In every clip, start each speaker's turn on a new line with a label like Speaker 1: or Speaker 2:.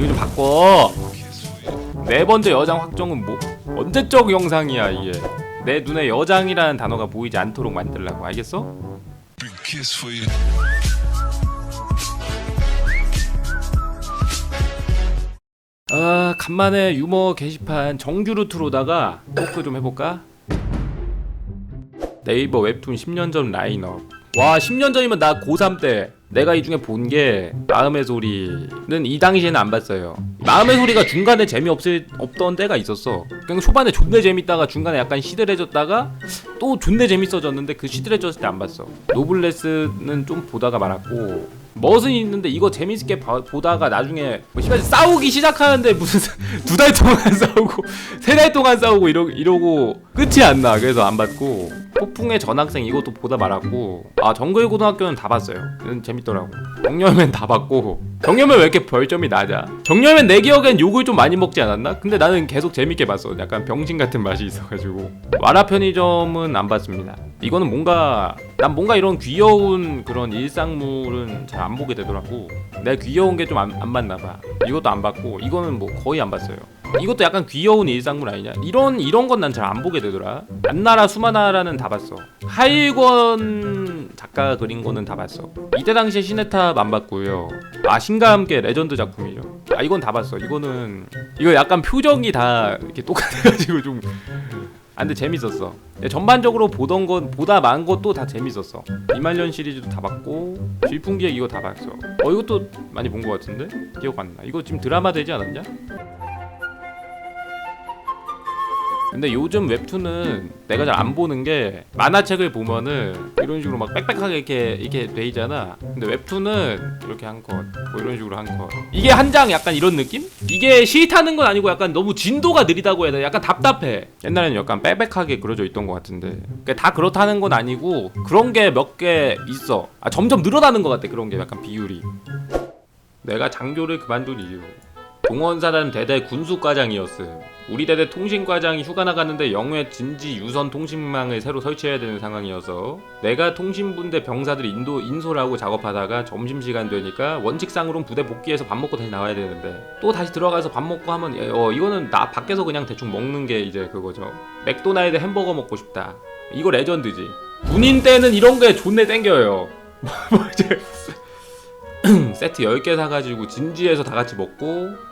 Speaker 1: 이거 좀 바꿔. 네 번째 여장 확정은 뭐 언제적 영상이야 이게. 내 눈에 여장이라는 단어가 보이지 않도록 만들라고. 알겠어? 아 간만에 유머 게시판 정규 루트로다가 토크 좀 해볼까? 네이버 웹툰 10년 전 라인업. 와 10년 전이면 나 고3 때 내가 이 중에 본 게 마음의 소리는 이 당시에는 안 봤어요. 마음의 소리가 중간에 재미없을 없던 때가 있었어. 그냥 초반에 존내 재밌다가 중간에 약간 시들해졌다가 또 존내 재밌어졌는데 그 시들해졌을 때 안 봤어. 노블레스는 좀 보다가 말았고 멋은 있는데 이거 재밌게 봐- 보다가 나중에 뭐 싸우기 시작하는데 무슨 두 달 동안 싸우고 세 달 동안 싸우고 이러, 이러고 끝이 안 나. 그래서 안 봤고. 폭풍의 전학생 이것도 보다 말았고. 아 정글 고등학교는 다 봤어요. 재밌더라고. 정열맨 다 봤고. 정열맨 왜 이렇게 별점이 낮아? 정열맨 내 기억엔 욕을 좀 많이 먹지 않았나? 근데 나는 계속 재밌게 봤어. 약간 병신 같은 맛이 있어가지고. 와라 편의점은 안 봤습니다 이거는 뭔가 난 뭔가 이런 귀여운 그런 일상물은 잘 안 보게 되더라고. 내가 귀여운 게 좀안안 맞나 봐. 이것도 안 봤고 이거는 뭐 거의 안 봤어요. 이것도 약간 귀여운 일상물 아니냐? 이런 이런 건 난 잘 안 보게 되더라. 안나라 수마나라는 다 봤어. 하일권 작가가 그린 거는 다 봤어. 이때 당시에 시네탑 안 봤고요. 아 신과 함께 레전드 작품이죠. 아 이건 다 봤어. 이거는 이거 약간 표정이 다 이렇게 똑같아가지고 좀 아, 근데 재밌었어. 네, 전반적으로 보던 건 보다 많은 것도 다 재밌었어. 이말년 시리즈도 다 봤고 질풍기획 이거 다 봤어. 어 이것도 많이 본 것 같은데 기억 안 나. 이거 지금 드라마 되지 않았냐? 근데 요즘 웹툰은 내가 잘 안 보는 게 만화책을 보면은 이런 식으로 막 빽빽하게 이렇게 이렇게 돼 있잖아. 근데 웹툰은 이렇게 한 컷, 뭐 이런 식으로 한 컷. 이게 한 장 약간 이런 느낌? 이게 싫다는 건 아니고 약간 너무 진도가 느리다고 해야 돼. 약간 답답해. 옛날에는 약간 빽빽하게 그려져 있던 것 같은데. 그러니까 다 그렇다는 건 아니고 그런 게 몇 개 있어. 아 점점 늘어나는 것 같아. 그런 게 약간 비율이. 내가 장교를 그만둔 이유. 동원사단 대대 군수과장이었음. 우리 대대 통신과장이 휴가 나갔는데 영해 진지 유선 통신망을 새로 설치해야 되는 상황이어서 내가 통신분대 병사들 인도 인솔하고 작업하다가 점심시간 되니까 원칙상으로는 부대 복귀해서 밥 먹고 다시 나와야 되는데 또 다시 들어가서 밥 먹고 하면 예, 어 이거는 나 밖에서 그냥 대충 먹는 게 이제 그거죠. 맥도날드 햄버거 먹고 싶다. 이거 레전드지. 군인 때는 이런 게 존내 땡겨요. 뭐 세트 10개 사가지고 진지해서 다 같이 먹고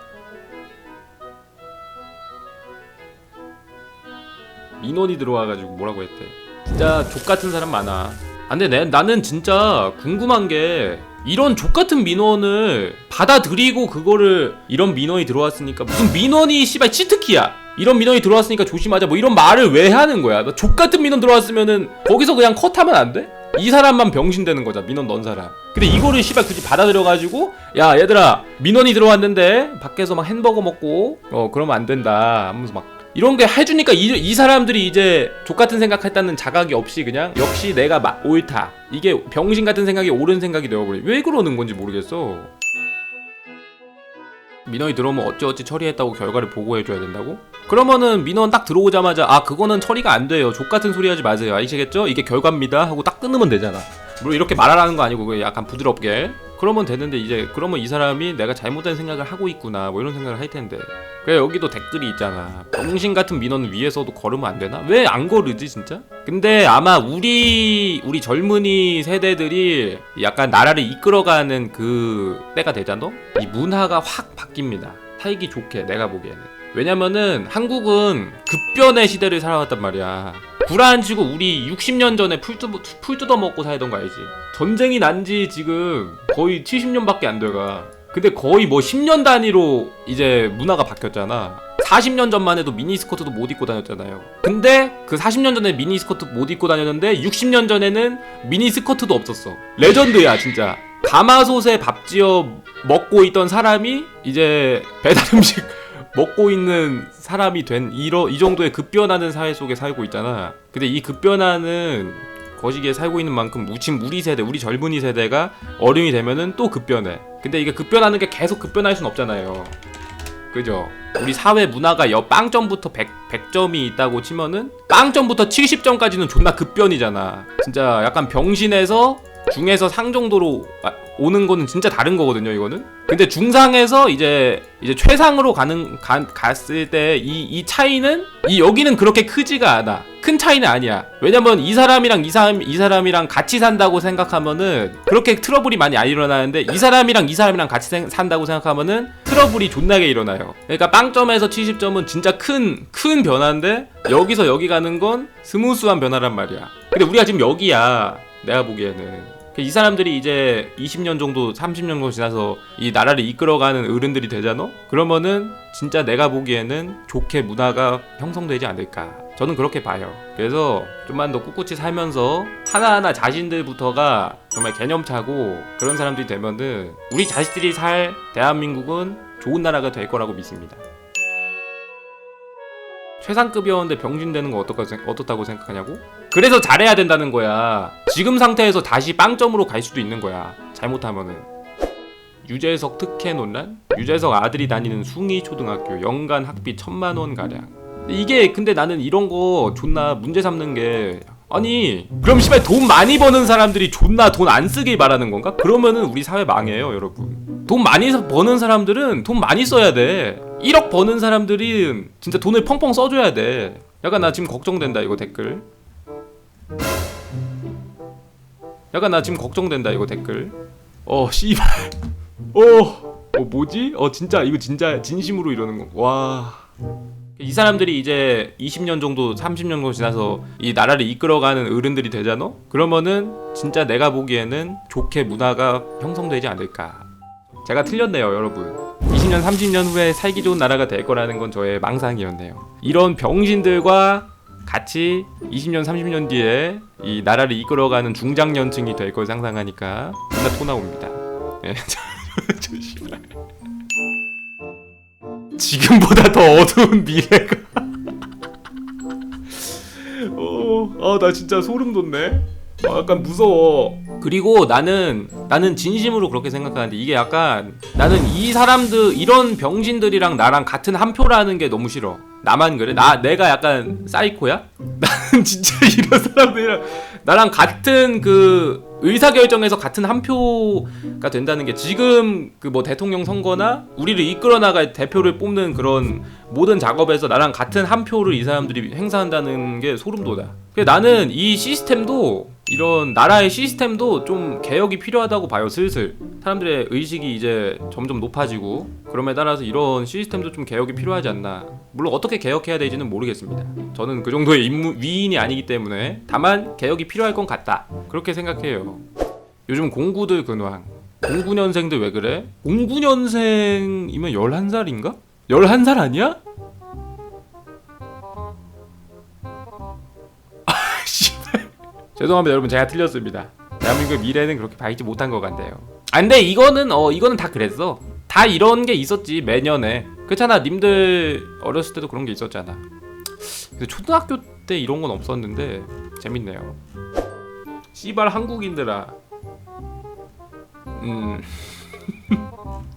Speaker 1: 민원이 들어와가지고 뭐라고 했대. 진짜 족 같은 사람 많아. 아, 근데 내, 나는 진짜 궁금한 게 이런 족 같은 민원을 받아들이고 그거를 이런 민원이 들어왔으니까 무슨 민원이 씨발 치트키야. 이런 민원이 들어왔으니까 조심하자. 뭐 이런 말을 왜 하는 거야? 너 족같은 민원 들어왔으면은 거기서 그냥 컷하면 안 돼? 이 사람만 병신 되는 거잖아 민원 넣은 사람. 근데 이거를 씨발 굳이 받아들여가지고 야 얘들아 민원이 들어왔는데 밖에서 막 햄버거 먹고 어 그러면 안 된다. 하면서 막 이런 게 해주니까 이, 이 사람들이 이제 족같은 생각했다는 자각이 없이 그냥 역시 내가 마, 옳다. 이게 병신 같은 생각이 옳은 생각이 되어버려. 왜 그러는 건지 모르겠어. 민원이 들어오면 어찌어찌 처리했다고 결과를 보고해줘야 된다고? 그러면은 민원 딱 들어오자마자 아 그거는 처리가 안 돼요. 족같은 소리 하지 마세요. 아시겠죠? 이게 결과입니다. 하고 딱 끊으면 되잖아. 물론 이렇게 말하라는 거 아니고 약간 부드럽게 그러면 되는데 이제 그러면 이 사람이 내가 잘못된 생각을 하고 있구나 뭐 이런 생각을 할 텐데. 그래 여기도 댓글이 있잖아. 병신 같은 민원 위에서도 걸으면 안 되나? 왜안 거르지 진짜? 근데 아마 우리 우리 젊은이 세대들이 약간 나라를 이끌어가는 그 때가 되잖아 이 문화가 확 바뀝니다. 살기 좋게 내가 보기에는. 왜냐면은 한국은 급변의 시대를 살아왔단 말이야 구라 안 치고 우리 60년 전에 풀, 뜯, 풀 뜯어먹고 살던 거 알지? 전쟁이 난 지 지금 거의 70년밖에 안 돼가. 근데 거의 뭐 10년 단위로 이제 문화가 바뀌었잖아. 40년 전만 해도 미니스커트도 못 입고 다녔잖아요. 근데 그 40년 전에 미니스커트 못 입고 다녔는데 60년 전에는 미니스커트도 없었어. 레전드야 진짜. 가마솥에 밥 지어 먹고 있던 사람이 이제 배달 음식 먹고 있는 사람이 된 이러, 이 정도의 급변하는 사회 속에 살고 있잖아. 근데 이 급변하는 거시기에 살고 있는 만큼 우- 지금 우리 세대, 우리 젊은이 세대가 어른이 되면은 또 급변해. 근데 이게 급변하는 게 계속 급변할 순 없잖아요. 그죠? 우리 사회 문화가 여 빵점부터 100, 100 점이 있다고 치면은 빵점부터 70점까지는 존나 급변이잖아. 진짜 약간 병신에서 중에서 상 정도로 아, 오는 거는 진짜 다른 거거든요 이거는. 근데 중상에서 이제 이제 최상으로 가는 가, 갔을 때이이 차이는 이 여기는 그렇게 크지가 않아. 큰 차이는 아니야. 왜냐면 이 사람이랑 이 사람 이 사람이랑 같이 산다고 생각하면은 그렇게 트러블이 많이 안 일어나는데 이 사람이랑 이 사람이랑 같이 생- 산다고 생각하면은 트러블이 존나게 일어나요. 그러니까 빵점에서 70점은 진짜 큰큰 변화인데 여기서 여기 가는 건 스무스한 변화란 말이야. 근데 우리가 지금 여기야 내가 보기에는 이 사람들이 이제 20년 정도, 30년 정도 지나서 이 나라를 이끌어가는 어른들이 되잖아? 그러면은 진짜 내가 보기에는 좋게 문화가 형성되지 않을까. 저는 그렇게 봐요. 그래서 좀만 더 꿋꿋이 살면서 하나하나 자신들부터가 정말 개념 차고 그런 사람들이 되면은 우리 자식들이 살 대한민국은 좋은 나라가 될 거라고 믿습니다. 최상급이었는데 병신 되는 거 어떻다고 생각하냐고? 그래서 잘해야 된다는 거야. 지금 상태에서 다시 빵점으로 갈 수도 있는 거야. 잘못하면은. 유재석 특혜 논란? 유재석 아들이 다니는 숭이 초등학교 연간 학비 천만 원 가량. 이게 근데 나는 이런 거 존나 문제 삼는 게 아니 그럼 씨발 돈 많이 버는 사람들이 존나 돈 안 쓰길 바라는 건가? 그러면은 우리 사회 망해요 여러분 돈 많이 버는 사람들은 돈 많이 써야 돼 1억 버는 사람들이 진짜 돈을 펑펑 써줘야 돼 약간 나 지금 걱정된다 이거 댓글 약간 나 지금 걱정된다 이거 댓글 어 씨발 어, 어 뭐지? 어 진짜 이거 진짜 진심으로 이러는 거. 와. 이 사람들이 이제 20년 정도, 30년 정도 지나서 이 나라를 이끌어가는 어른들이 되잖아? 그러면은 진짜 내가 보기에는 좋게 문화가 형성되지 않을까. 제가 틀렸네요, 여러분. 20년, 30년 후에 살기 좋은 나라가 될 거라는 건 저의 망상이었네요. 이런 병신들과 같이 20년, 30년 뒤에 이 나라를 이끌어가는 중장년층이 될 걸 상상하니까 존나 토 나옵니다. 예, 조심해. 지금보다 더 어두운 미래가. 어, 아, 나 진짜 소름 돋네. 아, 약간 무서워. 그리고 나는 나는 진심으로 그렇게 생각하는데 이게 약간 나는 이 사람들 이런 병신들이랑 나랑 같은 한 표라는 게 너무 싫어. 나만 그래? 나 내가 약간 사이코야? 나는 진짜 이런 사람들이랑 나랑 같은 그 의사 결정에서 같은 한 표가 된다는 게 지금 그 뭐 대통령 선거나 우리를 이끌어 나갈 대표를 뽑는 그런 모든 작업에서 나랑 같은 한 표를 이 사람들이 행사한다는 게 소름 돋아. 그래서 나는 이 시스템도 이런 나라의 시스템도 좀 개혁이 필요하다고 봐요 슬슬 사람들의 의식이 이제 점점 높아지고 그럼에 따라서 이런 시스템도 좀 개혁이 필요하지 않나 물론 어떻게 개혁해야 되지는 모르겠습니다 저는 그 정도의 임무, 위인이 아니기 때문에 다만 개혁이 필요할 건 같다 그렇게 생각해요 요즘 공구들 근황 09년생들 왜 그래? 09년생이면 11살인가? 11살 아니야? 죄송합니다 여러분. 제가 틀렸습니다. 대한민국의 미래는 그렇게 밝지 못한 것 같네요. 아 근데 이거는 어 이거는 다 그랬어. 다 이런 게 있었지 매년에. 그렇잖아. 님들 어렸을 때도 그런 게 있었잖아. 근데 초등학교 때 이런 건 없었는데 재밌네요. 씨발 한국인들아. 음.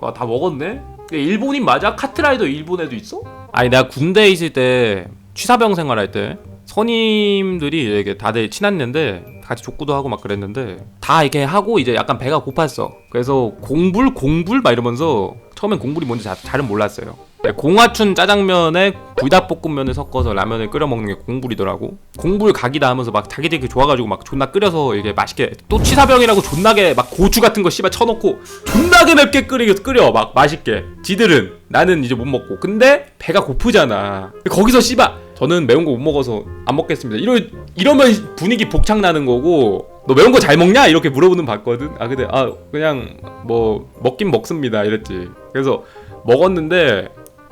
Speaker 1: 와 다 먹었네? 일본인 맞아? 카트라이더 일본에도 있어? 아니 내가 군대에 있을 때 취사병 생활할 때 선임들이 이렇게 다들 친했는데 같이 족구도 하고 막 그랬는데 다 이렇게 하고 이제 약간 배가 고팠어. 그래서 공불 공불 막 이러면서 처음엔 공불이 뭔지 자, 잘은 몰랐어요. 네, 공화춘 짜장면에 불닭볶음면을 섞어서 라면을 끓여 먹는 게 공불이더라고. 공불 각이다 하면서 막 자기들이 좋아가지고 막 존나 끓여서 이게 맛있게 또 취사병이라고 존나게 막 고추 같은 거 씨발 쳐놓고 존나게 맵게 끓여 끓여. 막 맛있게. 지들은 나는 이제 못 먹고. 근데 배가 고프잖아. 거기서 씨발 저는 매운 거 못 먹어서 안 먹겠습니다. 이러 이러면 분위기 복창 나는 거고 너 매운 거 잘 먹냐? 이렇게 물어보는 봤거든. 아 근데 아 그냥 뭐 먹긴 먹습니다. 이랬지. 그래서 먹었는데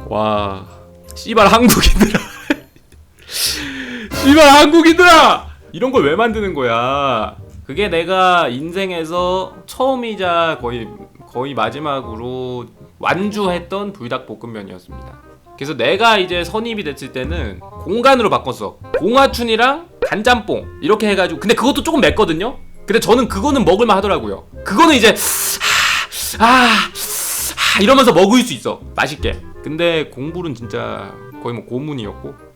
Speaker 1: 와 씨발 한국인들아. 씨발 한국인들아! 이런 걸 왜 만드는 거야? 그게 내가 인생에서 처음이자 거의 거의 마지막으로 완주했던 불닭볶음면이었습니다 그래서 내가 이제 선입이 됐을 때는 공간으로 바꿨어. 공화춘이랑 간짬뽕 이렇게 해가지고 근데 그것도 조금 맵거든요? 근데 저는 그거는 먹을만 하더라고요. 그거는 이제 아, 아, 아 이러면서 먹을 수 있어. 맛있게. 근데 공불은 진짜 거의 뭐 고문이었고